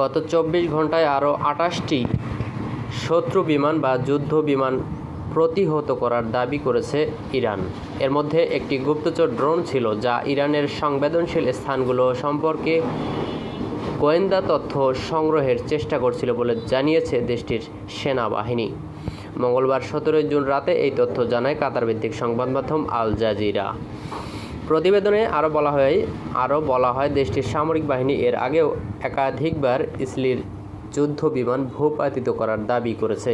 গত চব্বিশ ঘন্টায় আরও আটাশটি শত্রু বিমান বা যুদ্ধ বিমান প্রতিহত করার দাবি করেছে ইরান। এর মধ্যে একটি গুপ্তচর ড্রোন ছিল যা ইরানের সংবেদনশীল স্থানগুলো সম্পর্কে গোয়েন্দা তথ্য সংগ্রহের চেষ্টা করছিল বলে জানিয়েছে দেশটির সেনাবাহিনী। মঙ্গলবার সতেরোই জুন রাতে এই তথ্য জানায় কাতার ভিত্তিক সংবাদ মাধ্যম আল জাজিরা। প্রতিবেদনে আরও বলা হয়, আরও বলা হয়, দেশটির সামরিক বাহিনী এর আগেও একাধিকবার ইসলির যুদ্ধ বিমান ভূপাতিত করার দাবি করেছে।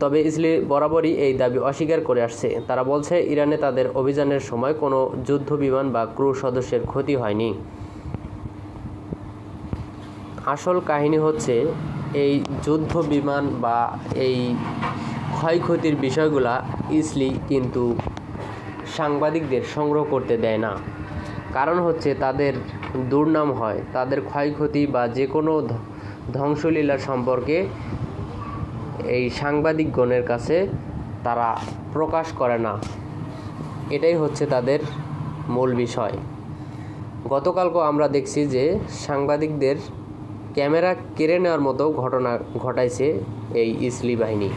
তবে ইসলি বরাবরই এই দাবি অস্বীকার করে আসছে। তারা বলছে, ইরানে তাদের অভিযানের সময় কোনো যুদ্ধ বিমান বা ক্রু সদস্যের ক্ষতি হয়নি। আসল কাহিনী হচ্ছে, এই যুদ্ধ বিমান বা এই ক্ষয়ক্ষতির বিষয়গুলা ইসলি কিন্তু সাংবাদিকদের সংগ্রহ করতে দেয় না। কারণ হচ্ছে তাদের দুর্নাম হয়, তাদের ক্ষয়ক্ষতি বা যে কোনো ধ্বংসলীলা সম্পর্কে এই সাংবাদিকগণের কাছে তারা প্রকাশ করে না। এটাই হচ্ছে তাদের মূল বিষয়। গতকালকেও আমরা দেখছি যে সাংবাদিকদের ক্যামেরা কেড়ে নেওয়ার মতো ঘটনা ঘটাইছে এই ইসলি বাহিনী।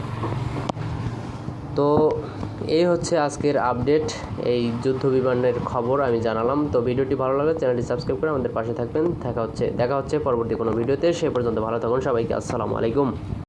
তো এই হচ্ছে আজকের আপডেট, এই যুদ্ধ বিমানের খবর আমি জানালাম। তো ভিডিওটি ভালো লাগলে চ্যানেলটি সাবস্ক্রাইব করে আমাদের পাশে থাকবেন। দেখা হচ্ছে দেখা হচ্ছে পরবর্তী কোনো ভিডিওতে। সে পর্যন্ত ভালো থাকুন সবাইকে। আসসালামু আলাইকুম।